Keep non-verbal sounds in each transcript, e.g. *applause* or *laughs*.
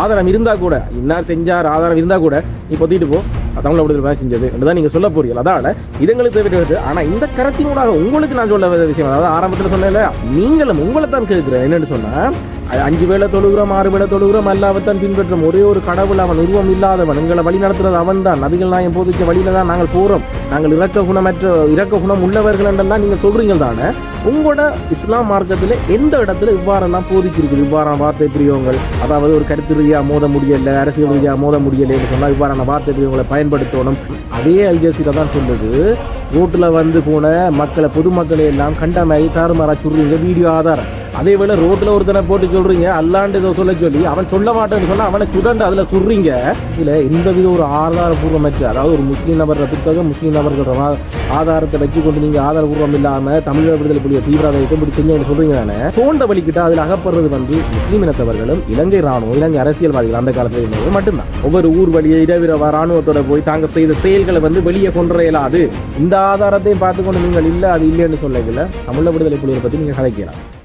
ஆதாரம் இருந்தால் கூட இன்னார் செஞ்சார் ஆதாரம் இருந்தால் கூட நீ பொத்திட்டு போ. தமிழ் விடுதலை மாதிரி செஞ்சது. தான் நீங்கள் சொல்ல போறீங்க அதால இதுங்களுக்கு தேவைப்படுது ஆனால் இந்த கரத்தினூடாக உங்களுக்கு நான் சொல்ல விஷயம் அதாவது ஆரம்பத்தில் சொன்னேன்ல நீங்களும் உங்களை தான் கேட்குறேன். என்னென்னு சொன்னால் அஞ்சு வேளை தொழுகிறோம் ஆறு வேளை தொழுகிறோம் அல்லாவத்தான் பின்பற்றும். ஒரே ஒரு கடவுள் அவன் உருவம் இல்லாதவன். எங்களை வழி நடத்துறது அவன் தான் நபிகள் நாயம் போதிச்ச வழியில தான் நாங்கள் போகிறோம் நாங்கள் இறக்க குணமற்ற இறக்க குணம் உள்ளவர்கள் என்றெல்லாம் நீங்கள் சொல்கிறீங்க தானே? உங்களோட இஸ்லாம் மார்க்கத்தில் எந்த இடத்துல இவ்வாறெல்லாம் போதிச்சிருக்குது இவ்வாறான வார்த்தை பிரியவங்கள் அதாவது ஒரு கருத்து ரீதியாக மோத முடியலை அரசியல் ரீதியாக மோத முடியலைன்னு சொன்னால் இவ்வாறான வார்த்தை பிரியவங்களை பயன்படுத்தணும். அதே அல்ஜசீரா தான் சொல்லுது. ரோட்டில் வந்து போன மக்களை பொதுமக்களை எல்லாம் கண்ட மாதிரி தாறுமாறா சொல்றீங்க வீடியோ ஆதாரம். அதே வேளை ரோட்டில் ஒருத்தனை போட்டு சொல்கிறீங்க அல்லாண்டு ஏதோ சொல்ல சொல்லி அவன் சொல்ல மாட்டேன்னு சொன்னால் அவனை சுதண்டு அதில் சொல்கிறீங்க இல்லை எந்த வித ஒரு ஆதாரபூர்வமற்ற அதாவது ஒரு முஸ்லீம் நபர் புத்தகம் முஸ்லீம் நபர்கள் ஆதாரத்தை வச்சு கொண்டு நீங்கள் ஆதாரபூர்வம் இல்லாமல் தமிழக விடுதலை புலிய தீவிரவாதத்தை இப்படி செஞ்சு சொல்கிறீங்க தானே தோண்ட வலிக்கிட்ட அதில் அகப்படுறது வந்து முஸ்லீம் இனத்தவர்களும் இலங்கை ராணுவம் இலங்கை அரசியல்வாதிகள் அந்த காலத்தில் இருந்தவங்க மட்டும்தான். ஒவ்வொரு ஊர் வழியை இடவிர ராணுவத்தோட போய் தாங்க செய்த செயல்களை வந்து வெளியே கொண்டு இயலாது. இந்த ஆதாரத்தையும் பார்த்துக்கொண்டு நீங்கள் இல்லை அது இல்லைன்னு சொல்லல தமிழக விடுதலை புலியை பற்றி நீங்கள் கதைக்கலாம்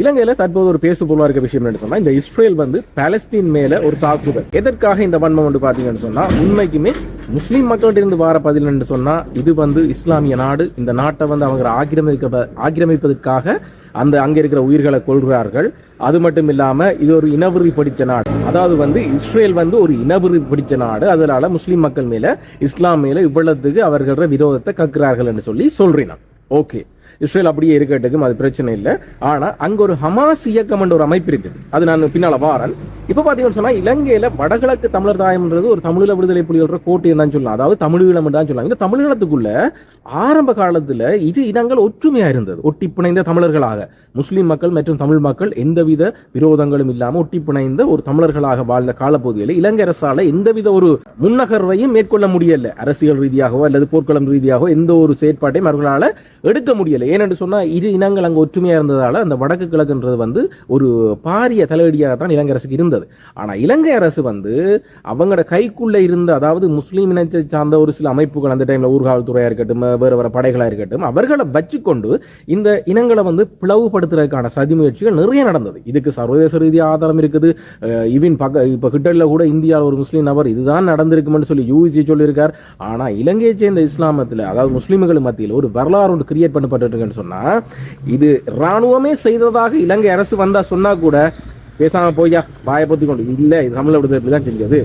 இலங்கையில தற்போது ஒரு பேசு பொருளா இருக்க விஷயம் என்ன சொன்னா இந்த இஸ்ரேல் வந்து பாலஸ்தீன் மேல ஒரு தாக்குதல். எதற்காக இந்த வன்மம் வந்து பாத்தீங்கன்னு சொன்னா உண்மைக்குமே முஸ்லீம் மக்கள்கிட்ட இருந்து வார பதில் என்று சொன்னா இது வந்து இஸ்லாமிய நாடு. இந்த நாட்டை வந்து அவங்க ஆக்கிரமிக்க ஆக்கிரமிப்பதற்காக அந்த அங்க இருக்கிற உயிர்களை கொள்கிறார்கள் அது மட்டும் இல்லாம இது ஒரு இனவெறி படிச்ச நாடு. அதாவது வந்து இஸ்ரேல் வந்து ஒரு இனவெறி பிடிச்ச நாடு. அதனால முஸ்லீம் மக்கள் மேல இஸ்லாம் மேல இவ்வளவுக்கு அவர்களோட விரோதத்தை கக்குறார்கள் என்று சொல்லி சொல்றேன் நான். ஓகே. இஸ்ரேல் அப்படியே இருக்கட்டுக்கும் அது பிரச்சனை இல்லை. ஆனா அங்க ஒரு ஹமாஸ் இயக்கம் என்ற ஒரு அமைப்பு இருக்குது. அது நான் பின்னால வாரன். இப்ப பாத்தீங்கன்னு சொன்னா இலங்கையில வடகிழக்கு தமிழர் தாயம்ன்றது ஒரு தமிழீழ விடுதலை புலிகளோட கோட்டை தான் சொல்லலாம். அதாவது தமிழீழம் தான் சொல்லலாம். இந்த தமிழீழத்துக்குள்ள ஆரம்ப காலத்துல இரு இனங்கள் ஒற்றுமையா இருந்தது. ஒட்டி பிணைந்த தமிழர்களாக. முஸ்லிம் மக்கள் மற்றும் தமிழ் மக்கள் எந்தவித விரோதங்களும் இல்லாம ஒட்டி பிணைந்த ஒரு தமிழர்களாக வாழ்ந்த காலப்பகுதியில் இலங்கை அரசால எந்தவித ஒரு முன்னகர்வையும் மேற்கொள்ள முடியல. அரசியல் ரீதியாகவோ அல்லது போர்க்களம் ரீதியாகவோ எந்த ஒரு செயற்பாட்டையும் அவர்களால் எடுக்க முடியலை. ஏனென்று சொன்னால் இரு இனங்கள் அங்கே ஒற்றுமையாக இருந்ததால் அந்த வடக்கு கிழக்குன்றது வந்து ஒரு பாரிய தலையடியாக தான் இலங்கை அரசுக்கு இருந்தது. ஆனால் இலங்கை அரசு வந்து அவங்களோட கைக்குள்ளே இருந்த அதாவது முஸ்லீம் இனத்தை சார்ந்த ஒரு சில அமைப்புகள் அந்த டைமில் ஊர்காவல்துறையாக இருக்கட்டும் வேறு வேறு படைகளாக இருக்கட்டும் அவர்களை வச்சுக்கொண்டு இந்த இனங்களை வந்து பிளவுபடுத்துறதுக்கான சதி முயற்சிகள் நிறைய நடந்தது. இதுக்கு சர்வதேச ரீதியாக ஆதாரம் இருக்குது. இவின் பக்க இப்போ ஹிட்டலில் கூட இந்தியாவில் ஒரு முஸ்லீம் நபர் இதுதான் நடந்திருக்கும்னு சொல்லி யூஜி சொல்லியிருக்கார். ஆனால் இலங்கையை சேர்ந்த இஸ்லாமத்தில் அதாவது முஸ்லீம்கள் மத்தியில் ஒரு வரலாறு ஒன்று கிரியேட் பண்ணப்பட்டு இருக்குன்னு சொன்னா இது ராணுவமே செய்ததாக இலங்கை அரசு வந்தா சொன்னா கூட பேசாமல் போய்யா வாயை பொத்தி கொண்டு இல்லை இது தமிழ் விடுதலை தான் செஞ்சது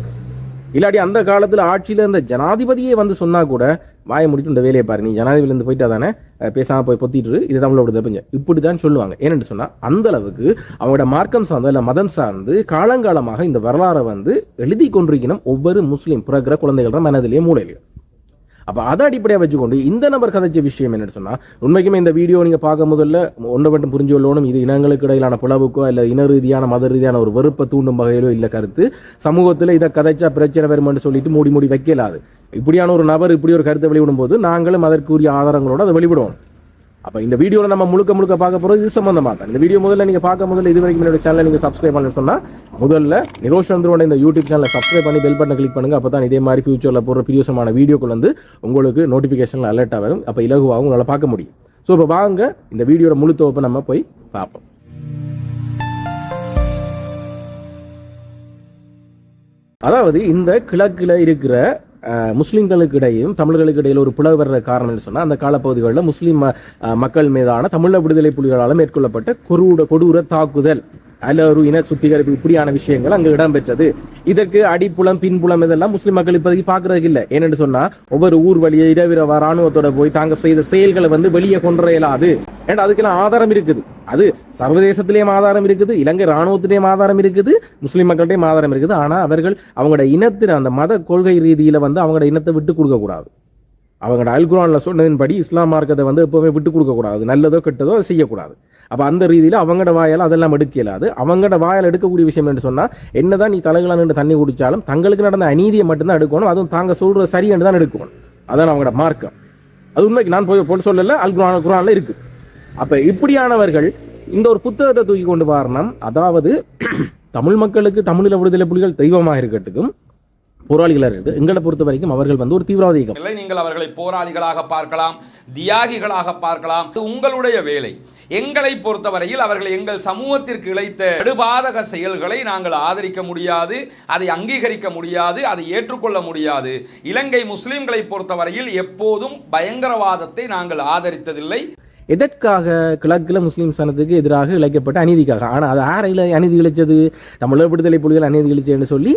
இல்லாட்டி அந்த காலத்துல ஆட்சியில இருந்த ஜனாதிபதியே வந்து சொன்னா கூட வாயை முடிட்டு இந்த வேலையை பாரு நீ ஜனாதிபதியிலேருந்து போயிட்டா தானே பேசாமல் போய் பொத்திட்டு இது தமிழோட இப்படி இப்படிதான் சொல்லுவாங்க. ஏன்னு சொன்னால் அந்த அளவுக்கு அவங்களோட மார்க்கம் சார்ந்த இல்லை மதம் சார்ந்து காலங்காலமாக இந்த வரலாறை வந்து எழுதி கொண்டிருக்கணும் ஒவ்வொரு முஸ்லீம் பிறகுற குழந்தைகளோட மனதிலேயே மூளையிலையும் அப்போ அதை அடிப்படையாக வச்சுக்கொண்டு இந்த நபர் கதைச்ச விஷயம் என்னன்னு சொன்னால் உண்மைக்குமே இந்த வீடியோ நீங்கள் பார்க்க முதல்ல ஒன்றை மட்டும் புரிஞ்சு கொள்ளணும் இது இனங்களுக்கு இடையிலான பிளவுக்கோ இல்லை இன ரீதியான மத ரீதியான ஒரு வெறுப்பை தூண்டும் வகையிலோ இல்லை கருத்து. சமூகத்தில் இதை கதைச்சா பிரச்சனை வருமென்று சொல்லிட்டு மூடி மூடி வைக்கலாது. இப்படியான ஒரு நபர் இப்படி ஒரு கருத்தை வெளிவிடும் போது நாங்களும் அதற்குரிய ஆதாரங்களோட அதை வெளிவிடுவோம் அப்போ இந்த வீடியோவில் நம்ம முழுக்க முழுக்க பார்க்க போகிறது இது சம்மந்தமாக தான் இந்த வீடியோ முதல்ல நீங்கள் பார்க்க முதல்ல இது வரைக்கும் என்னோட சேனலை நீங்கள் சப்ஸ்கிரைப் பண்ணி சொன்னால் முதல்ல நிரோஷந்திரோட இந்த யூடியூப் சேனலை சப்ஸ்கிரைப் பண்ணி பெல் பட்டனை கிளிக் பண்ணுங்க. அப்பதான் இதே மாதிரி ஃபியூச்சரில் போகிற பிரியோசமான வீடியோக்கள் வந்து உங்களுக்கு நோட்டிஃபிகேஷனில் அலர்ட்டாக வரும். அப்போ இலகுவாகவும் உங்களால் பார்க்க முடியும். ஸோ இப்போ வாங்க இந்த வீடியோட முழு தொகுப்பை நம்ம போய் பார்ப்போம். அதாவது இந்த கிழக்கில் இருக்கிற முஸ்லீம்களுக்கு இடையும் தமிழர்களுக்கு இடையில் ஒரு பிளவு வர்ற காரணம்னு சொன்னால் அந்த காலப்பகுதிகளில் முஸ்லீம் மக்கள் மீதான தமிழ விடுதலை புலிகளால் மேற்கொள்ளப்பட்ட கொரூட கொடூர தாக்குதல். அல்ல ஒரு இன சுத்திகரிப்பு இப்படியான விஷயங்கள் அங்கு இடம்பெற்றது. இதற்கு அடிப்புலம் பின்புலம் இதெல்லாம் முஸ்லிம் மக்கள் இப்போதைக்கு பாக்குறதுக்கு இல்லை. ஏன்னு சொன்னா ஒவ்வொரு ஊர் வழியை இடவிர ராணுவத்தோட போய் தாங்க செய்த செயல்களை வந்து வெளியே கொண்டு இயலாது. ஏன்னா அதுக்கெல்லாம் ஆதாரம் இருக்குது. அது சர்வதேசத்திலேயும் ஆதாரம் இருக்குது இலங்கை ராணுவத்திலேயும் ஆதாரம் இருக்குது முஸ்லிம் மக்கள்கிட்டையும் ஆதாரம் இருக்குது. ஆனா அவர்கள் அவங்களோட இனத்தின் அந்த மத கொள்கை ரீதியில வந்து அவங்களோட இனத்தை விட்டு கொடுக்க கூடாது. அவங்களோட அல்குரான்ல சொன்னதின்படி இஸ்லாம் மார்க்கத்தை வந்து எப்பவுமே விட்டு கொடுக்க கூடாது. நல்லதோ கெட்டதோ அதை செய்யக்கூடாது அப்போ அந்த ரீதியில் அவங்களோட வாயால் அதெல்லாம் எடுக்க இயலாது. அவங்களோட வாயால் எடுக்கக்கூடிய விஷயம் என்று சொன்னால் என்னதான் நீ தலைகளா நின்று தண்ணி குடித்தாலும் தங்களுக்கு நடந்த அநீதியை மட்டும்தான் எடுக்கணும் அதுவும் தாங்க சொல்கிற சரி என்று தான் எடுக்கணும். அதான் அவங்களோட மார்க்கம். அது உண்மைக்கு நான் போய் போட்டு சொல்லல அல் குரான் குரானில் இருக்குது அப்போ இப்படியானவர்கள் இந்த ஒரு புத்தகத்தை தூக்கி கொண்டு வரணும். அதாவது *clears throat* தமிழ் மக்களுக்கு தமிழில் விடுதலை புலிகள் தெய்வமாக இருக்கட்டுக்கும் போராளிகளாக இருக்குது. எங்களை பொறுத்த வரைக்கும் அவர்கள் வந்து ஒரு தீவிரவாத இயக்கம் இல்லை நீங்கள் அவர்களை போராளிகளாக பார்க்கலாம் தியாகிகளாக பார்க்கலாம். உங்களுடைய வேலை. எங்களை பொறுத்தவரையில் அவர்கள் எங்கள் சமூகத்திற்கு இழைத்த படுபாதக செயல்களை நாங்கள் ஆதரிக்க முடியாது அதை அங்கீகரிக்க முடியாது அதை ஏற்றுக்கொள்ள முடியாது. இலங்கை முஸ்லிம்களை பொறுத்தவரையில் எப்போதும் பயங்கரவாதத்தை நாங்கள் ஆதரித்ததில்லை. எதற்காக கிழக்கில் முஸ்லீம் சனத்துக்கு எதிராக இழைக்கப்பட்ட அநீதிக்காக? ஆனால் அது யாரையில் அநீதி இழைச்சது தமிழர் விடுதலை புலிகள் அநீதி இழைச்சதுன்னு சொல்லி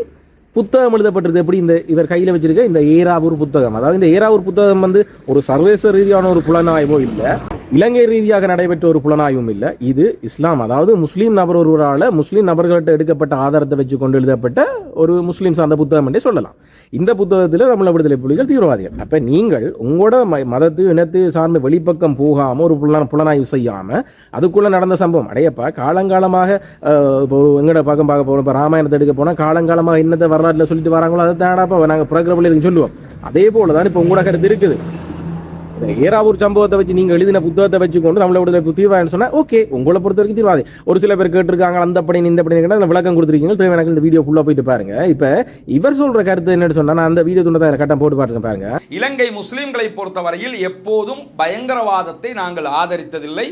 புத்தகம் எழுதப்பட்டிருக்கு எப்படி இந்த இவர் கையில் வச்சிருக்க இந்த ஏராவூர் புத்தகம். அதாவது இந்த ஏராவூர் புத்தகம் வந்து ஒரு சர்வதேச ரீதியான ஒரு புலனாய்வோ இல்லை. இலங்கை ரீதியாக நடைபெற்ற ஒரு புலனாய்வும் இல்லை. இது இஸ்லாம். அதாவது முஸ்லீம் நபர் ஒருவரால் முஸ்லீம் நபர்கள்ட்ட எடுக்கப்பட்ட ஆதாரத்தை வச்சு கொண்டு எழுதப்பட்ட ஒரு முஸ்லீம் சார்ந்த புத்தகம் என்றே சொல்லலாம். இந்த புத்தகத்தில் தமிழ் விடுதலை புலிகள் தீவிரவாதிகள். அப்போ நீங்கள் உங்களோட ம- மதத்து இனத்து சார்ந்து வெளிப்பக்கம் போகாமல் ஒரு புலன புலனாய்வு செய்யாமல் அதுக்குள்ளே நடந்த சம்பவம். அடையப்பா காலங்காலமாக இப்போ ஒரு எங்கட பக்கம் பார்க்க போகிறோம் இப்போ ராமாயணத்தை எடுக்க போனால் காலங்காலமாக என்னத்தை வரலாற்றில் சொல்லிட்டு வராங்களோ அதை தாடாப்பா நாங்கள் புறக்கிற பிள்ளைகளுக்கு சொல்லுவோம். அதே போல தான் இப்போ உங்களோட கருத்து இருக்குது. ஏராவூர் ஏறாவூர் சம்பவத்தை வச்சு நீங்க எழுதின புத்தகத்தை வச்சுக்கொண்டு தமிழ விடுதலை தீர்வாயம் சொன்னா ஓகே உங்களை பொறுத்த வரைக்கும் தீர்வாது. ஒரு சில பேர் கேட்டிருக்காங்க அந்த படி இந்த படி கேட்டால் விளக்கம் கொடுத்துருக்கீங்க. தேவை எனக்கு இந்த வீடியோ ஃபுல்லா போயிட்டு பாருங்க. இப்ப இவர் சொல்ற கருத்து என்னன்னு சொன்னா நான் அந்த வீடியோ துண்டை கட்டம் போட்டு பாருங்க பாருங்க. இலங்கை முஸ்லிம்களை பொறுத்தவரையில் எப்போதும் பயங்கரவாதத்தை நாங்கள் ஆதரித்ததில்லை.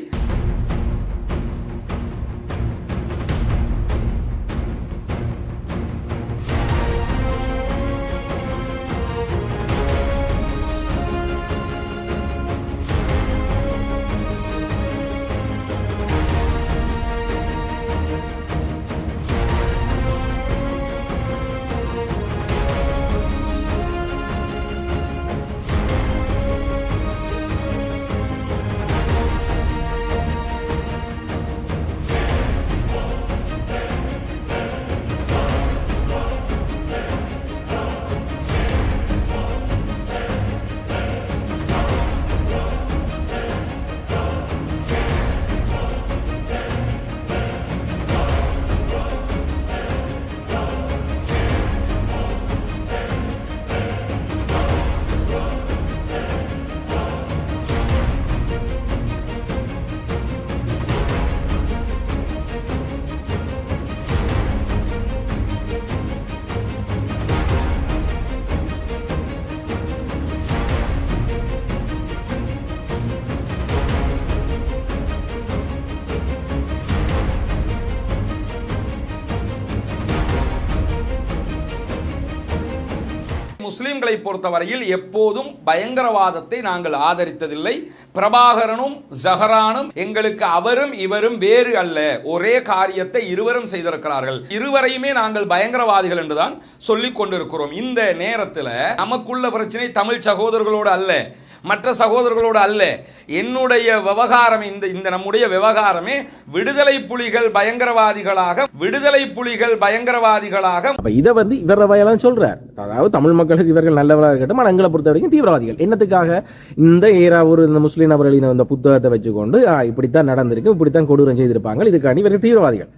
முஸ்லீம்களை பொறுத்தவரையில் எப்போதும் பயங்கரவாதத்தை நாங்கள் ஆதரித்ததில்லை. பிரபாகரனும் ஜஹரானும் எங்களுக்கு அவரும் இவரும் வேறு அல்ல. ஒரே காரியத்தை இருவரும் செய்திருக்கிறார்கள். இருவரையுமே நாங்கள் பயங்கரவாதிகள் என்றுதான் சொல்லிக் கொண்டிருக்கிறோம். இந்த நேரத்தில் நமக்குள்ள பிரச்சனை தமிழ் சகோதரர்களோடு அல்ல. மற்ற சகோதரர்களோடு அல்ல. என்னுடைய விவகாரம் இந்த இந்த நம்முடைய விவகாரமே விடுதலை புலிகள் பயங்கரவாதிகளாக விடுதலை புலிகள் பயங்கரவாதிகளாக இதை வந்து இவர வயலாம் சொல்றார். அதாவது தமிழ் மக்களுக்கு இவர்கள் நல்லவராக இருக்கட்டும் ஆனால் எங்களை பொறுத்த வரைக்கும் தீவிரவாதிகள். என்னத்துக்காக? இந்த ஏரா ஒரு இந்த முஸ்லீம் நபர்களின் இந்த புத்தகத்தை வச்சுக்கொண்டு ஆ, இப்படித்தான் நடந்திருக்கு இப்படித்தான் கொடூரம் செய்திருப்பாங்க இதுக்காண்டி இவர்கள் தீவிரவாதிகள்.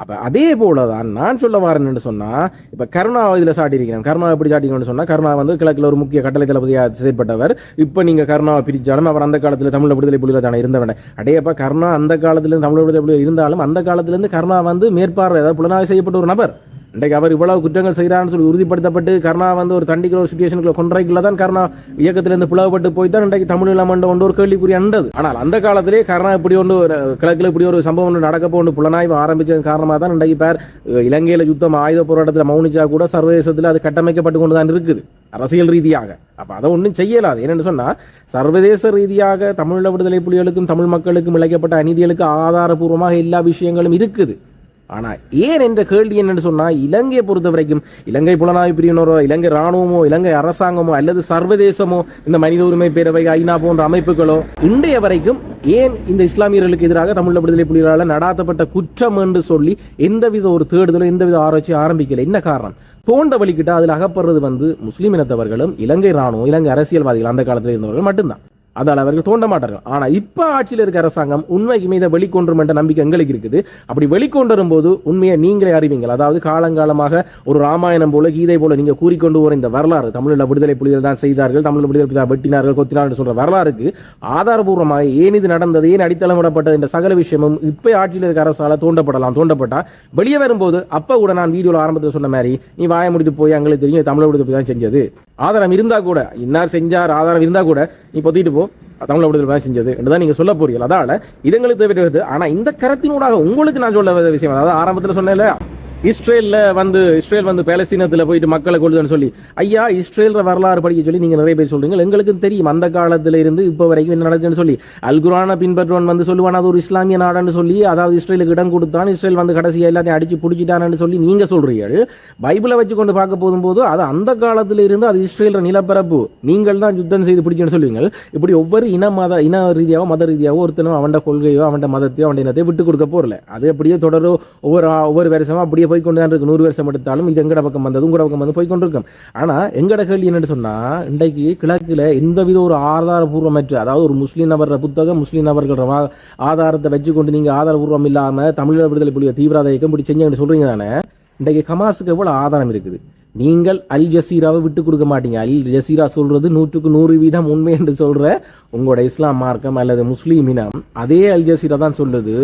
அப்போ அதே போல தான் நான் சொல்ல வரேன்னு சொன்னால் இப்போ கருணா இதில் சாட்டியிருக்கிறேன். கருணா எப்படி சாட்டிக்கணும்னு சொன்னால் கருணா வந்து கிழக்கில் ஒரு முக்கிய கட்டளை தளபதியாக செயற்பட்டவர். இப்போ நீங்கள் கருணாவை பிரித்தாலும் அவர் அந்த காலத்தில் தமிழ் விடுதலை புலியில் தானே இருந்தவன். அடையப்பா கருணா அந்த காலத்திலேருந்து தமிழ் விடுதலை புலிகள் இருந்தாலும் அந்த காலத்திலேருந்து கருணா வந்து மேற்பார்வை அதாவது புலனாய்வு செய்யப்பட்ட ஒரு நபர். இன்றைக்கு அவர் இவ்வளவு குற்றங்கள் செய்கிறான்னு சொல்லி உறுதிப்படுத்தப்பட்டு கருணா வந்து ஒரு தண்டிக்கிற ஒரு சுச்சுவேஷனுக்குள்ள கொன்றைக்குள்ள தான் கர்ணா இயக்கத்திலிருந்து பிளவுபட்டு போய் தான் இன்றைக்கு தமிழ் இளமண்ட ஒன்று ஒரு கேள்விக்குறி அண்டது ஆனால் அந்த காலத்திலே கர்ணா இப்படி ஒன்று ஒரு கிழக்கில் இப்படி ஒரு சம்பவம் ஒன்று நடக்க போன்று புலனாய்வு ஆரம்பிச்சது காரணமாக தான் இன்றைக்கு பேர் இலங்கையில் யுத்தம் ஆயுத போராட்டத்தில் மௌனிச்சா கூட சர்வதேசத்தில் அது கட்டமைக்கப்பட்டு கொண்டு தான் இருக்குது அரசியல் ரீதியாக. அப்போ அதை ஒன்றும் செய்யலாது என்னென்னு சொன்னால் சர்வதேச ரீதியாக தமிழ் விடுதலை புலிகளுக்கும் தமிழ் மக்களுக்கும் இழைக்கப்பட்ட அநீதிகளுக்கு ஆதாரபூர்வமாக எல்லா விஷயங்களும் இருக்குது. ஆனால் ஏன் என்ற கேள்வி என்னன்னு சொன்னால் இலங்கையை பொறுத்த வரைக்கும் இலங்கை புலனாய்வு பிரிவினரோ இலங்கை ராணுவமோ இலங்கை அரசாங்கமோ அல்லது சர்வதேசமோ இந்த மனித உரிமை பேரவை ஐநா போன்ற அமைப்புகளோ இன்றைய வரைக்கும் ஏன் இந்த இஸ்லாமியர்களுக்கு எதிராக தமிழ் விடுதலை புலிகளால் நடாத்தப்பட்ட குற்றம் என்று சொல்லி எந்தவித ஒரு தேடுதலும் எந்தவித ஆராய்ச்சியும் ஆரம்பிக்கல. என்ன காரணம்? தோண்ட வலிக்கிட்ட அதில் அகப்படுறது வந்து முஸ்லீம் இனத்தவர்களும் இலங்கை ராணுவம் இலங்கை அரசியல்வாதிகள் அந்த காலத்தில் இருந்தவர்கள் மட்டும்தான். அதால் அவர்கள் தோண்ட மாட்டார்கள். ஆனால் இப்போ ஆட்சியில் இருக்க அரசாங்கம் உண்மைக்குமே இதை வெளிக்கொன்றும் என்ற நம்பிக்கை எங்களுக்கு இருக்குது. அப்படி வெளிக்கொண்டரும் போது உண்மையை நீங்களே அறிவீங்கள். அதாவது காலங்காலமாக ஒரு ராமாயணம் போல கீதை போல நீங்கள் கூறிக்கொண்டு வர இந்த வரலாறு தமிழில் விடுதலை புலிகள் தான் செய்தார்கள் தமிழ் விடுதலை புலிகள் வெட்டினார்கள் கொத்தினார்கள் சொல்ற வரலாறுக்கு ஆதாரபூர்வமாக ஏன் இது நடந்தது ஏன் அடித்தளமிடப்பட்டது என்ற சகல விஷயமும் இப்போ ஆட்சியில் இருக்க அரசால தோண்டப்படலாம் தோண்டப்பட்டால் வெளியே வரும்போது அப்போ கூட நான் வீடியோவில் ஆரம்பத்தில் சொன்ன மாதிரி நீ வாய முடித்து போய் எங்களுக்கு தெரியும் தமிழ் விடுதலை தான் செஞ்சது. ஆதாரம் இருந்தால் கூட இன்னார் செஞ்சார் ஆதாரம் இருந்தால் கூட நீ பொத்திட்டு போ. தமிழ் விடுதலை தான் செஞ்சது. என்றுதான் நீங்கள் சொல்ல போறீங்க அதால் இதுங்களுக்கு தேவைப்படுது ஆனால் இந்த கரத்தினூடாக உங்களுக்கு நான் சொல்ல விஷயம் அதாவது ஆரம்பத்தில் சொன்னேன்ல இஸ்ரேலில் வந்து இஸ்ரேல் வந்து பேலஸ்தீனத்தில் போயிட்டு மக்களை கொள்ளுதுன்னு சொல்லி. ஐயா இஸ்ரேல் வரலாறு படிக்க சொல்லி நீங்கள் நிறைய பேர் சொல்கிறீங்க எங்களுக்கு தெரியும் அந்த காலத்தில் இருந்து இப்போ வரைக்கும் என்ன நடக்குதுன்னு சொல்லி. அல்குரான பின்பற்றுவன் வந்து சொல்லுவான் அது ஒரு இஸ்லாமிய நாடுன்னு சொல்லி அதாவது இஸ்ரேலுக்கு இடம் கொடுத்தான் இஸ்ரேல் வந்து கடைசியாக எல்லாத்தையும் அடித்து பிடிச்சிட்டான்னு சொல்லி நீங்கள் சொல்கிறீர்கள் பைபிளை வச்சு கொண்டு பார்க்க போகும்போது அது அந்த காலத்தில் இருந்து அது இஸ்ரேல் நிலப்பரப்பு. நீங்கள் தான் யுத்தம் செய்து பிடிச்சுன்னு சொல்லுவீங்க இப்படி ஒவ்வொரு இன மத இன ரீதியாவோ மத ரீதியாகவோ ஒருத்தனும் அவன் கொள்கையோ அவன் மதத்தையோ அவன் இனத்தையோ விட்டு கொடுக்க போறல. அது அப்படியே தொடரோ ஒவ்வொரு ஒவ்வொரு வருஷமா அப்படியே போய் கொண்டு தான் இருக்கு நூறு வருஷம் எடுத்தாலும் இது எங்கட பக்கம் வந்தது உங்களோட பக்கம் வந்து போய் கொண்டிருக்கும் ஆனா எங்கட கேள்வி என்னன்னு சொன்னா இன்றைக்கு கிழக்குல எந்தவித ஒரு ஆதாரபூர்வமற்ற அதாவது ஒரு முஸ்லீம் நபர் புத்தகம் முஸ்லீம் நபர்கள் ஆதாரத்தை வச்சுக்கொண்டு நீங்க ஆதாரபூர்வம் இல்லாம தமிழர் விடுதலை புலிய தீவிரவாத இயக்கம் இப்படி செஞ்சு சொல்றீங்க தானே இன்றைக்கு ஹமாஸுக்கு எவ்வளவு ஆதாரம் இருக்குது? நீங்கள் அல் ஜசீராவை விட்டு கொடுக்க மாட்டீங்க. அல் ஜசீரா சொல்றது நூற்றுக்கு நூறு வீதம் உண்மை என்று சொல்ற உங்களோட இஸ்லாம் மார்க்கம் அல்லது முஸ்லீம் இனம். அதே அல் ஜசீரா தான் சொல்லுது.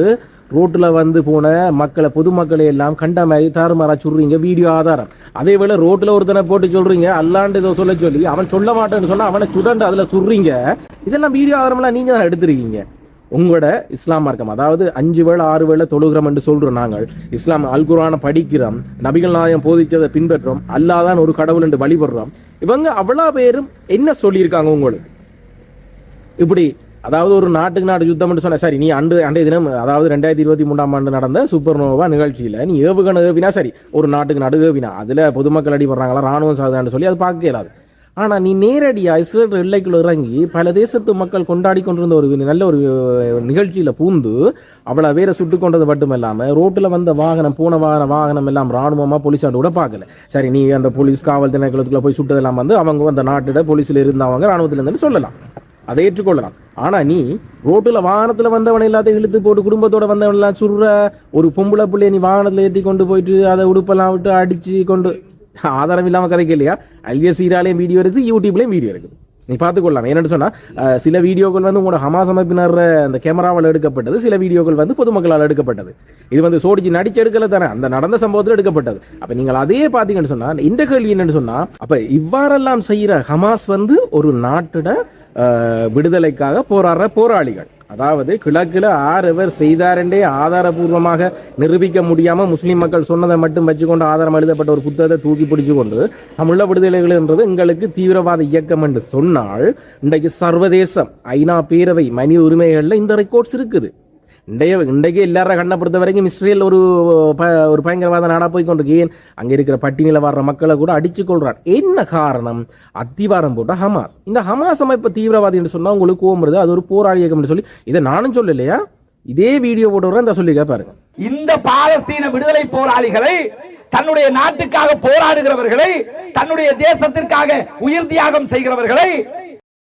ரோட்டில் வந்து போன மக்களை பொதுமக்களை எல்லாம் கண்ட மாதிரி தாறுமாறா சொல்றீங்க வீடியோ ஆதாரம். அதே வேளை ரோட்டில் ஒருத்தனை போட்டு சொல்றீங்க அல்லாண்டு இதை சொல்ல சொல்லி அவன் சொல்ல மாட்டேன்னு சொன்னா அவனை சுதண்டு அதில் சொல்றீங்க இதெல்லாம் வீடியோ ஆதாரம்லாம் நீங்க தான் எடுத்திருக்கீங்க. உங்களோட இஸ்லாம் மார்க்கம் அதாவது அஞ்சு வேளை ஆறு வேளை தொழுகிறோம் என்று சொல்கிறோம் நாங்கள். இஸ்லாம் அல் படிக்கிறோம் நபிகள் நாயம் போதிச்சதை பின்பற்றோம் அல்லாதான் ஒரு கடவுள் என்று வழிபடுறோம். இவங்க அவ்வளோ பேரும் என்ன சொல்லியிருக்காங்க உங்களுக்கு? இப்படி அதாவது ஒரு நாட்டுக்கு நாடு யுத்தம் சொன்ன சரி நீ அண்டு அண்டைய தினம் அதாவது ரெண்டாயிரத்தி இருபத்தி மூன்றாம் ஆண்டு நடந்த சூப்பர் நோவா நிகழ்ச்சியில் நீ ஏவுகணை ஏவினா சரி ஒரு நாட்டுக்கு நாடு ஏவினா அதில் பொதுமக்கள் அடிபடுறாங்களா ராணுவம் சாதான்னு சொல்லி அது பார்க்க இயலாது. ஆனால் நீ நேரடியாக இஸ்ரேல் எல்லைக்குள்ள இறங்கி பல தேசத்து மக்கள் கொண்டாடி கொண்டிருந்த ஒரு நல்ல ஒரு நிகழ்ச்சியில் பூந்து அவளை வேற சுட்டு கொண்டது மட்டுமல்லாமல் ரோட்டில் வந்த வாகனம் போன வாகன வாகனம் எல்லாம் ராணுவமாக போலீஸாண்டு கூட பார்க்கல. சரி நீ அந்த போலீஸ் காவல் திணைக்களத்துக்குள்ள போய் சுட்டதெல்லாம் வந்து அவங்க அந்த நாட்டிட போலீஸில் இருந்தவங்க ராணுவத்துல இருந்துன்னு சொல்லலாம். அதை ஏற்றுக்கொள்ளலாம். ஆனா நீ ரோட்டுல வாகனத்துல வந்தவனை எல்லாத்தையும் இழுத்து போட்டு குடும்பத்தோட வந்தவன் எல்லாம் சுடுற ஒரு பொம்பளை பிள்ளைய நீ வாகனத்துல ஏற்றி கொண்டு போயிட்டு அதை உடுப்பெல்லாம் விட்டு அடிச்சு கொண்டு ஆதாரம் இல்லாமல் கதைக்கு இல்லையா அல்ஜசீராலையும் வீடியோ இருக்குது யூடியூப்லேயும் வீடியோ இருக்குது நீ பார்த்துக்கொள்ளலாம். என்னென்னு சொன்னால் சில வீடியோக்கள் வந்து உங்களோட ஹமாஸ் அமைப்பினர் அந்த கேமராவால் எடுக்கப்பட்டது. சில வீடியோக்கள் வந்து பொதுமக்களால் எடுக்கப்பட்டது. இது வந்து சோடிச்சு நடிச்சு எடுக்கல தானே. அந்த நடந்த சம்பவத்தில் எடுக்கப்பட்டது. அப்போ நீங்கள் அதே பார்த்தீங்கன்னு சொன்னால் இந்த கேள்வி என்னன்னு சொன்னால் அப்போ இவ்வாறெல்லாம் செய்கிற ஹமாஸ் வந்து ஒரு நாட்டிட விடுதலைக்காக போராடுற போராளிகள். அதாவது கிழக்கில் ஆறு எவர் செய்தாரென்றே ஆதாரபூர்வமாக நிரூபிக்க முடியாமல் முஸ்லீம் மக்கள் சொன்னதை மட்டும் வச்சுக்கொண்டு ஆதாரம் எழுதப்பட்ட ஒரு புத்தகத்தை தூக்கி பிடிச்சு கொண்டு தமிழ விடுதலைகள் என்றது எங்களுக்கு தீவிரவாத இயக்கம் என்று சொன்னால் இன்றைக்கு சர்வதேசம் ஐநா பேரவை மனித உரிமைகளில் இந்த ரெக்கார்ட்ஸ் இருக்குது. இன்றைய இன்றைக்கு எல்லார கண்ணை பொறுத்த வரைக்கும் இஸ்ரேல் ஒரு ப- ஒரு பயங்கரவாத நாடாக போய் கொண்டு இருக்கேன் அங்க இருக்கிற பட்டினியில் வர்ற மக்களை கூட அடிச்சு கொள்றார். என்ன காரணம்? அத்திவாரம் போட்ட ஹமாஸ். இந்த ஹமாஸ் அமைப்பு தீவிரவாதி என்று சொன்னா உங்களுக்கு கோவம் வருது? அது ஒரு போராளி இயக்கம்னு சொல்லி இதை நானும் சொல்லலையா? இதே வீடியோ போட்டு இந்த சொல்லிக்க பாருங்க. இந்த பாலஸ்தீன விடுதலை போராளிகளை தன்னுடைய நாட்டுக்காக போராடுகிறவர்களை தன்னுடைய தேசத்திற்காக உயிர் தியாகம் செய்கிறவர்களை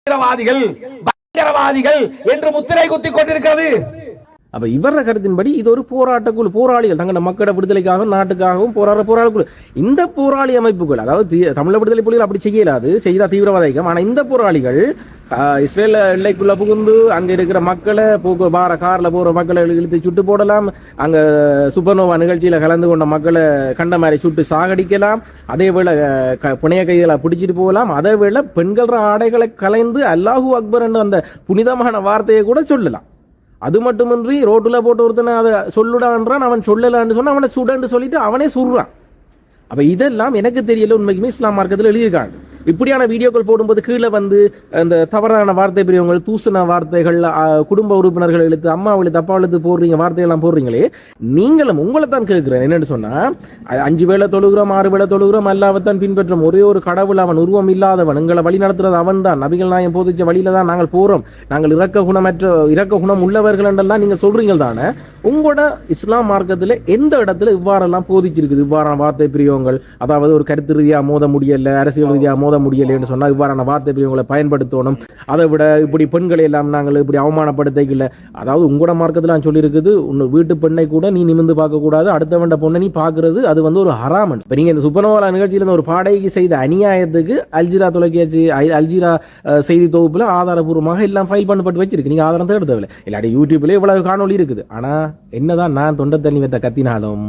பயங்கரவாதிகள் பயங்கரவாதிகள் என்று முத்திரை குத்திக் கொண்டிருக்கிறது. அப்ப இவர கருத்தின்படி இது ஒரு போராட்ட குழு போராளிகள் தங்களோட மக்களோட விடுதலைக்காகவும் நாட்டுக்காகவும் போராடுற போராட்ட குழு இந்த போராளி அமைப்புகள் அதாவது தி- தமிழ விடுதலை புலிகள் அப்படி செய்யலாது செய்தா தீவிரவாத இயக்கம் ஆனா இந்த போராளிகள் இஸ்ரேல எல்லைக்குள்ளே எல்லைக்குள்ள புகுந்து அங்க இருக்கிற மக்களை போக்கு வார கார்ல போற மக்களை இழுத்து சுட்டு போடலாம். அங்க சுப்பர்னோவா நிகழ்ச்சியில கலந்து கொண்ட மக்களை கண்ட மாதிரி சுட்டு சாகடிக்கலாம். அதே வேளை க- புனைய கைகளை பிடிச்சிட்டு போகலாம். அதே வேளை பெண்கள் ஆடைகளை கலைந்து அல்லாஹூ அக்பர் என்ற அந்த புனிதமான வார்த்தையை கூட சொல்லலாம். அது மட்டுமின்றி ரோட்டில் போட்டு ஒருத்தனை அதை சொல்லுடான்றான் அவன் சொல்லலான்னு சொன்னால் அவனை சுடன்னு சொல்லிட்டு அவனே சுடுறான். அப்போ இதெல்லாம் எனக்கு தெரியல உண்மைக்குமே இஸ்லாம் மார்க்கத்தில் எழுதியிருக்காங்க. இப்படியான வீடியோக்கள் போடும்போது கீழே வந்து அந்த தவறான வார்த்தை பெரியவங்க தூசின வார்த்தைகள் குடும்ப உறுப்பினர்கள் எழுத்து அம்மா எழுத்து அப்பா எழுத்து போடுறீங்க வார்த்தையெல்லாம் போடுறீங்களே நீங்களும் உங்களை தான் கேட்குறேன். என்னென்னு சொன்னால் அஞ்சு வேளை தொழுகிறோம் ஆறு வேளை தொழுகிறோம் அல்லாவத்தான் பின்பற்றும். ஒரே ஒரு கடவுள் அவன் உருவம் இல்லாதவன் எங்களை வழி நடத்துறது அவன் தான். நபிகள் நாயம் போதிச்ச வழியில தான் நாங்கள் போகிறோம் நாங்கள் இறக்க குணமற்ற இறக்க குணம் உள்ளவர்கள் என்றெல்லாம் நீங்கள் சொல்கிறீங்க தானே உங்களோட இஸ்லாம் மார்க்கத்தில் எந்த இடத்துல இவ்வாறெல்லாம் போதிச்சிருக்குது? இவ்வாறான வார்த்தை பிரியவங்கள் அதாவது ஒரு கருத்து ரீதியாக மோத முடியலை அரசியல் ரீதியாக மோத மோத முடியலைன்னு சொன்னா இவ்வாறான வார்த்தை இவங்களை பயன்படுத்தணும். அதை விட இப்படி பெண்களை எல்லாம் நாங்கள் இப்படி அவமானப்படுத்திக்கல. அதாவது உங்களோட மார்க்கத்தில் நான் சொல்லியிருக்குது உன் வீட்டு பெண்ணை கூட நீ நிமிந்து பார்க்க கூடாது அடுத்த வேண்ட பொண்ணை நீ பார்க்கறது அது வந்து ஒரு ஹராமன் இப்போ நீங்க இந்த சுப்பனவாலா நிகழ்ச்சியில் இருந்த ஒரு பாடகைக்கு செய்த அநியாயத்துக்கு அல்ஜிரா தொலைக்காட்சி அல்ஜிரா செய்தி தொகுப்புல ஆதாரபூர்வமாக எல்லாம் ஃபைல் பண்ணப்பட்டு வச்சிருக்கு. நீங்க ஆதாரம் தேட தேவையில்லை இல்லாட்டி யூடியூப்லேயே இவ்வளவு காணொலி இருக்குது. ஆனா என்னதான் நான் தொண்டை தண்ணி வைத்த கத்தினாலும்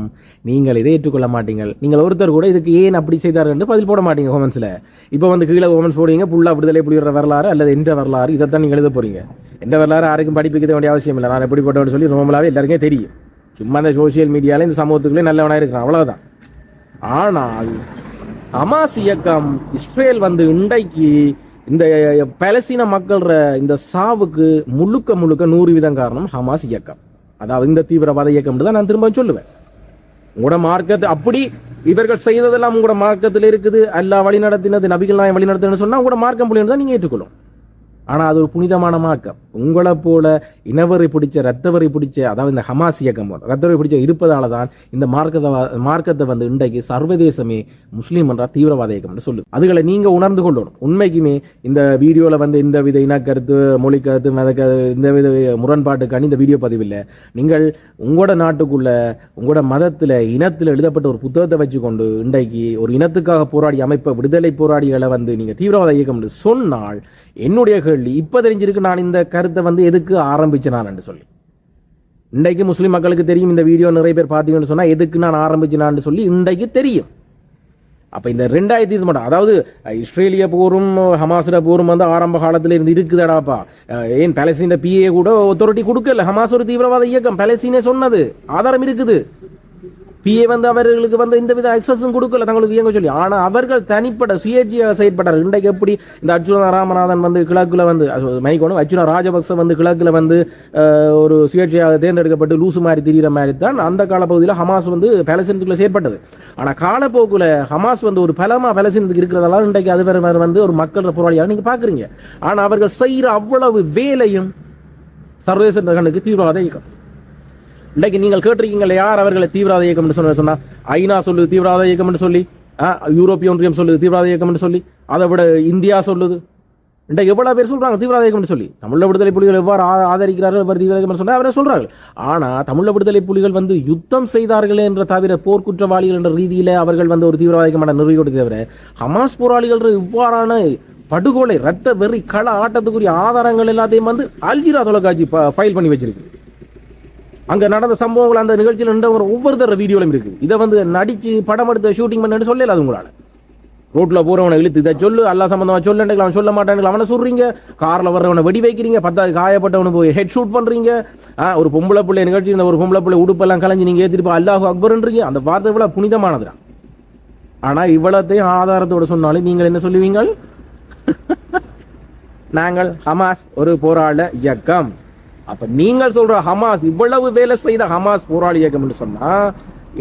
நீங்கள் இதை ஏற்றுக்கொள்ள மாட்டீங்க நீங்கள் ஒருத்தர் கூட இதுக்கு ஏன் அப்படி செய்தார்கள் பதில் போட மாட்டீங்க ஹோமன்ஸ்ல இப்போ வந்து கீழே ஓமன்ஸ் போடுவீங்க புல்லா விடுதலை புலிகிற வரலாறு அல்லது எந்த வரலாறு? இதை தான் நீங்கள் எழுத போறீங்க. எந்த வரலாறு யாருக்கும் படிப்பிக்க வேண்டிய அவசியம் இல்லை. நான் எப்படிப்பட்டவன்னு சொல்லி நார்மலாவே எல்லாருக்கும் தெரியும். சும்மா இந்த சோசியல் மீடியாவில் இந்த சமூகத்துக்குள்ளே நல்லவனாக இருக்கிறான். அவ்வளோதான் ஆனால் ஹமாஸ் இயக்கம் இஸ்ரேல் வந்து இன்றைக்கு இந்த பலஸ்தீன மக்கள்ற இந்த சாவுக்கு முழுக்க முழுக்க நூறு வீதம் காரணம் ஹமாஸ் இயக்கம். அதாவது இந்த தீவிரவாத இயக்கம் தான் நான் திரும்ப சொல்லுவேன். உங்களோட மார்க்கத்தை அப்படி இவர்கள் செய்ததெல்லாம் உங்களோட மார்க்கத்தில் இருக்குது. அல்லா வழி நடத்தினது நபிகள் நாயம் வழி நடத்தினு சொன்னா உங்களோட மார்க்கம் புள்ளின்னு தான் நீங்கள் ஏற்றுக்கொள்ளும். ஆனா அது ஒரு புனிதமான மார்க்கம். உங்களை போல இனவரை பிடிச்ச ரத்தவரை பிடிச்ச அதாவது இந்த ஹமாஸ் இயக்கம் ரத்தவரை பிடிச்ச இருப்பதால தான் இந்த மார்க்கத்தை மார்க்கத்தை வந்து இன்றைக்கு சர்வதேசமே முஸ்லீம் என்ற தீவிரவாத இயக்கம் என்று சொல்லுது. அதுகளை நீங்க உணர்ந்து கொள்ளணும். உண்மைக்குமே இந்த வீடியோவில் வந்து இந்த வித இனக்கருத்து மொழி கருத்து மத இந்த வித முரண்பாட்டுக்கான இந்த வீடியோ பதிவில் நீங்கள் உங்களோட நாட்டுக்குள்ள உங்களோட மதத்தில் இனத்தில் எழுதப்பட்ட ஒரு புத்தகத்தை வச்சுக்கொண்டு இன்றைக்கு ஒரு இனத்துக்காக போராடி அமைப்ப விடுதலை போராடிகளை வந்து நீங்க தீவிரவாத இயக்கம் என்று சொன்னால் என்னுடைய கேள்வி இப்போ தெரிஞ்சிருக்கு நான் இந்த கருத்தை வந்து எதுக்கு ஆரம்பிச்சேன் நான் சொல்லி. இன்றைக்கு முஸ்லீம் மக்களுக்கு தெரியும் இந்த வீடியோ நிறைய பேர் பார்த்தீங்கன்னு சொன்னா எதுக்கு நான் ஆரம்பிச்சினான்னு சொல்லி இன்றைக்கு தெரியும். அப்ப இந்த ரெண்டாயிரத்தி இது மட்டும் அதாவது இஸ்ரேலிய போரும் ஹமாஸ்ல போரும் வந்து ஆரம்ப காலத்துல இருந்து இருக்குதாடாப்பா? ஏன் பலஸ்தீன பிஏ கூட ஒத்தொரிட்டி கொடுக்கல. ஹமாஸ் ஒரு தீவிரவாத இயக்கம் பலஸ்தீனே சொன்னது. ஆதாரம் இருக்குது. பிஏ வந்து அவர்களுக்கு வந்து இந்த வித அக்சஸும் கொடுக்கல. தங்களுக்கு இயங்க சொல்லி. ஆனால் அவர்கள் தனிப்பட்ட சுயேட்சியாக செயற்பட்டார் இன்றைக்கு எப்படி இந்த அர்ஜுன ராமநாதன் வந்து கிழக்கில் வந்து மைக்கோணும் அர்ஜுன ராஜபக்ச வந்து கிழக்குல வந்து ஒரு சுயேட்சியாக தேர்ந்தெடுக்கப்பட்டு லூசு மாதிரி திரிகிற மாதிரி தான் அந்த காலப்பகுதியில் ஹமாஸ் வந்து பலஸ்தீனத்துக்குள்ள செயற்பட்டது. ஆனால் காலப்போக்கில் ஹமாஸ் வந்து ஒரு பலமாக பலஸ்தீனத்துக்கு இருக்கிறதால இன்றைக்கு அது வேற வந்து ஒரு மக்கள் போராளியாக நீங்கள் பார்க்குறீங்க ஆனால் அவர்கள் செய்கிற அவ்வளவு வேலையும் சர்வதேச கண்ணுக்கு தீவிரவாத இயக்கம். இன்றைக்கு நீங்கள் கேட்டிருக்கீங்களா யார் அவர்களை தீவிரவாத இயக்கம் என்று சொன்ன சொன்னா? ஐநா சொல்லுது தீவிரவாத இயக்கம் என்று சொல்லி. யூரோப்பிய ஒன்றியம் சொல்லுது தீவிரவாத இயக்கம் என்று சொல்லி. அதை விட இந்தியா சொல்லுது. இன்றைக்கு எவ்வளவு பேர் சொல்றாங்க தீவிரவாத இயக்கம் சொல்லி. தமிழ விடுதலை புலிகள் எவ்வாறு ஆதரிக்கிறார்கள் எவ்வாறு தீவிர இயக்கம் என்று சொன்னா அவரை சொல்றார்கள் ஆனா தமிழ விடுதலை புலிகள் வந்து யுத்தம் செய்தார்களே என்ற தவிர போர்க்குற்றவாளிகள் என்ற ரீதியில அவர்கள் வந்து ஒரு தீவிரவாத இயக்கமான நிறுவிக்கொண்டு தவிர ஹமாஸ் போராளிகள் இவ்வாறான படுகொலை ரத்த வெறி கள ஆட்டத்துக்குரிய ஆதாரங்கள் எல்லாத்தையும் வந்து அல்ஜிரா தொலைக்காட்சி ஃபைல் பண்ணி வச்சிருக்கு. அங்க நடந்த சம்பவங்கள் அந்த நிகழ்ச்சியில் நின்றவங்க ஒரு ஒவ்வொரு தர வீடியோலையும் இருக்கு. இதை வந்து நடிச்சு படம் எடுத்து ஷூட்டிங் பண்ணு சொல்லல அது உங்களால. ரோட்ல போறவனை இழுத்து இதை சொல்லு அல்லா சம்பந்தமா சொல்லுங்க அவன் சொல்ல மாட்டானுங்க அவனை சொல்றீங்க. கார்ல வர்றவனை வெடி வைக்கிறீங்க பத்தாவது காயப்பட்டவனு போய் ஹெட் ஷூட் பண்றீங்க. ஆ, ஒரு பொம்பளை பிள்ளை நிகழ்ச்சி இந்த ஒரு பொம்பளை பிள்ளை உடுப்பெல்லாம் கலைஞ்சு நீங்க ஏத்திருப்பா அல்லாஹு அக்பர்ன்றீங்க. அந்த வார்த்தை இவ்வளவு புனிதமானதுடா. ஆனா இவ்வளத்தையும் ஆதாரத்தோட சொன்னாலும் நீங்கள் என்ன சொல்லுவீங்கள்? *laughs* நாங்கள் ஹமாஸ் ஒரு போராள இயக்கம். அப்ப நீங்கள் சொல்ற ஹமாஸ் இவ்வளவு வேலை செய்த ஹமாஸ் போராளி இயக்கம் என்று சொன்னா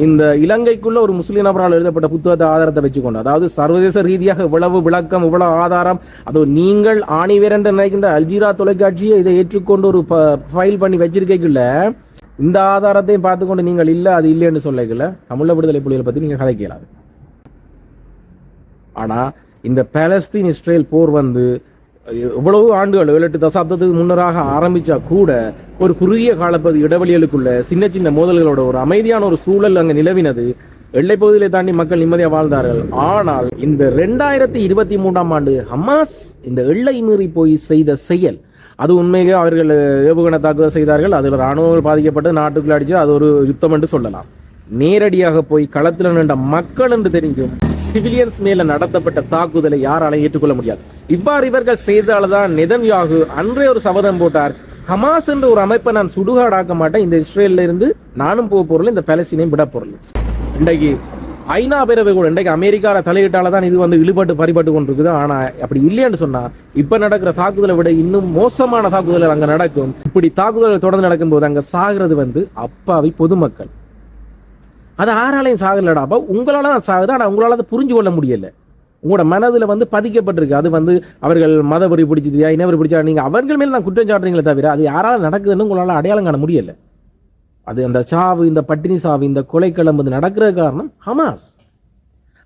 இந்த இலங்கைக்குள்ள ஒரு முஸ்லீம் நபரால் எழுதப்பட்ட புத்தகத்தை ஆதாரத்தை வச்சுக்கொண்டு அதாவது சர்வதேச ரீதியாக இவ்வளவு விளக்கம் இவ்வளவு ஆதாரம் அதோ நீங்கள் ஆணிவேர் என்று நினைக்கின்ற அல்ஜீரா தொலைக்காட்சியை இதை ஏற்றுக்கொண்டு ஒரு ஃபைல் பண்ணி வச்சிருக்கீங்கல்ல இந்த ஆதாரத்தையும் பார்த்துக்கொண்டு நீங்கள் இல்லை அது இல்லைன்னு சொல்லல தமிழ விடுதலை புலிகளை பத்தி நீங்க கேளாது ஆனா இந்த பாலஸ்தீன் இஸ்ரேல் போர் வந்து எவ்வளவு ஆண்டுகள் ஏழு எட்டு தசாப்தத்துக்கு முன்னராக ஆரம்பிச்சா கூட ஒரு குறுகிய காலப்பது இடைவெளிகளுக்குள்ள சின்ன சின்ன மோதல்களோட ஒரு அமைதியான ஒரு சூழல் அங்கே நிலவினது. எல்லை பகுதியை தாண்டி மக்கள் நிம்மதியாக வாழ்ந்தார்கள். ஆனால் இந்த ரெண்டாயிரத்தி இருபத்தி மூன்றாம் ஆண்டு ஹமாஸ் இந்த எல்லை மீறி போய் செய்த செயல் அது உண்மையாக அவர்கள் ஏவுகணை தாக்குதல் செய்தார்கள். அதில் இராணுவங்கள் பாதிக்கப்பட்டு நாட்டுக்குள்ள அடிச்சு அது ஒரு யுத்தம் என்று சொல்லலாம். நேரடியாக போய் களத்தில் நின்ற மக்கள் என்று தெரிஞ்சும் சிவிலியன்ஸ் மேல நடத்தப்பட்ட தாக்குதலை யாராலையும் ஏற்றுக்கொள்ள முடியாது. இவ்வாறு இவர்கள் செய்தால்தான் நெதன்யாகு அன்றே ஒரு சபதம் போட்டார். ஹமாஸ் என்ற ஒரு அமைப்பை நான் சுடுகாடாக்க மாட்டேன். இந்த இஸ்ரேல்ல இருந்து நானும் போக பொருள் இந்த பலஸ்தீனையும் விட பொருள் இன்றைக்கு ஐநா பேரவை கூட இன்றைக்கு அமெரிக்கால தலையீட்டால தான் இது வந்து இழுபட்டு பறிபட்டு கொண்டிருக்குது. ஆனா அப்படி இல்லைன்னு சொன்னா இப்ப நடக்கிற தாக்குதலை விட இன்னும் மோசமான தாக்குதல் அங்க நடக்கும். இப்படி தாக்குதல் தொடர்ந்து நடக்கும்போது அங்க சாகிறது வந்து அப்பாவி பொதுமக்கள். அது ஆறாலையும் சாகலடா. அப்போ உங்களால் தான் சாகுது ஆனால் உங்களால் அதை புரிஞ்சு கொள்ள முடியலை. உங்களோட மனதில் வந்து பதிக்கப்பட்டிருக்கு. அது வந்து அவர்கள் மதவரி பிடிச்சது இனவரி பிடிச்சா நீங்கள் அவர்கள் மேலே தான் குற்றம் சாட்டுறீங்களே தவிர அது யாரால நடக்குதுன்னு உங்களால் அடையாளம் காண முடியல. அது அந்த சாவு இந்த பட்டினி சாவு இந்த கொலைக்களம் வந்து நடக்கிற காரணம் ஹமாஸ்.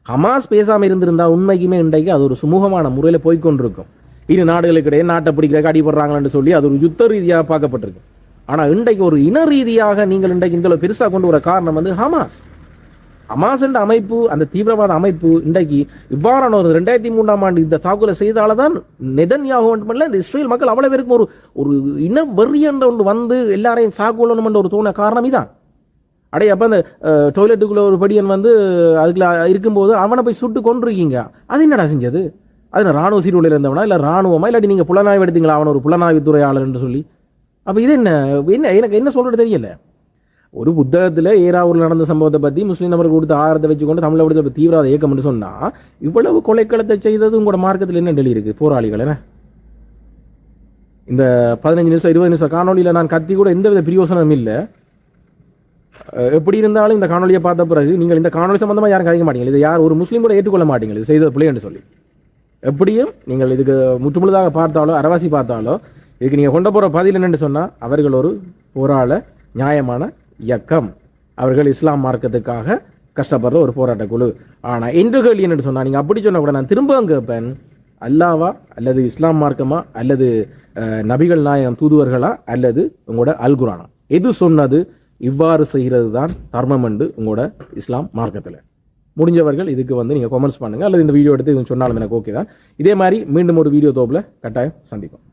ஹமாஸ் பேசாமல் இருந்திருந்தா உண்மைக்குமே இன்றைக்கு அது ஒரு சுமூகமான முறையில் போய்க்கொண்டிருக்கும் இரு நாடுகளுக்கு இடையே நாட்டை பிடிக்கிறக்கு அடிபடுறாங்களான்னு சொல்லி அது ஒரு யுத்த ரீதியாக பார்க்கப்பட்டிருக்கு. ஆனால் இன்றைக்கு ஒரு இன ரீதியாக நீங்கள் இன்றைக்கு இந்த பெருசாக கொண்டு வர காரணம் வந்து ஹமாஸ். ஹமாஸ் என்ற அமைப்பு அந்த தீவிரவாத அமைப்பு இன்றைக்கு இவ்வாறான ஒரு ரெண்டாயிரத்தி மூன்றாம் ஆண்டு இந்த தாக்குதலை செய்தால தான் நெதன்யாகு மட்டுமல்ல இந்த இஸ்ரேல் மக்கள் அவ்வளவு பேருக்கும் ஒரு ஒரு இன வெறி என்ற ஒன்று வந்து எல்லாரையும் சாக்கொள்ளணும் என்ற ஒரு தோண காரணம் இதான். அடைய அப்போ அந்த டொய்லெட்டுக்குள்ள ஒரு படியன் வந்து அதுக்குள்ள இருக்கும்போது அவனை போய் சுட்டு கொண்டிருக்கீங்க அது என்னடா செஞ்சது? அது ராணுவ சீருடையில் இருந்தவனா? இல்லை ராணுவமா இல்லாட்டி நீங்கள் புலனாய்வு எடுத்தீங்களா? அவன் ஒரு புலனாய்வு துறையாளர் என்று சொல்லி. அப்போ இது என்ன? என்ன எனக்கு என்ன சொல்றது தெரியல. ஒரு புத்தகத்தில் ஏராவூரில் நடந்த சம்பவத்தை பற்றி முஸ்லீம் நபர்கள் கொடுத்த ஆரத்தை வச்சுக்கொண்டு தமிழை விடுதலை தீவிரவாத இயக்கம் சொன்னால் இவ்வளவு கொலைக்களத்தை செய்தது உங்களோட மார்க்கத்தில் என்ன டெல்லி இருக்குது போராளிகள் என்ன? இந்த பதினஞ்சு நிமிஷம் இருபது நிமிஷம் காணொலியில் நான் கத்தி கூட எந்தவித பிரியோசனமும் இல்லை. எப்படி இருந்தாலும் இந்த காணொலியை பார்த்த பிறகு நீங்கள் இந்த காணொலி சம்பந்தமாக யாரும் கதைக்க மாட்டீங்க. இது யார் ஒரு முஸ்லீம் கூட ஏற்றுக்கொள்ள மாட்டீங்க. இது செய்தது பிள்ளைன்னு சொல்லி. எப்படியும் நீங்கள் இதுக்கு முற்றுமுழுதாக பார்த்தாலோ அரவாசி பார்த்தாலோ இதுக்கு நீங்கள் கொண்டு போகிற பதில் என்னென்னு சொன்னால் அவர்கள் ஒரு போராள நியாயமான இயக்கம். அவர்கள் இஸ்லாம் மார்க்கத்துக்காக கஷ்டப்படுற ஒரு போராட்ட குழு. ஆனால் என்று கேள்வி என்னென்னு சொன்னால் நீங்கள் அப்படி சொன்னால் கூட நான் திரும்ப கேட்பேன். அல்லாவா அல்லது இஸ்லாம் மார்க்கமா அல்லது நபிகள் நாயகம் தூதுவர்களா அல்லது உங்களோட அல்குரானா? எது சொன்னது இவ்வாறு செய்கிறது தான் தர்மம் என்று உங்களோட இஸ்லாம் மார்க்கத்தில். முடிஞ்சவர்கள் இதுக்கு வந்து நீங்கள் கமெண்ட்ஸ் பண்ணுங்கள் அல்லது இந்த வீடியோ எடுத்து இது சொன்னாலும் எனக்கு ஓகே தான். இதே மாதிரி மீண்டும் ஒரு வீடியோ தோப்பில் கட்டாயம் சந்திப்போம்.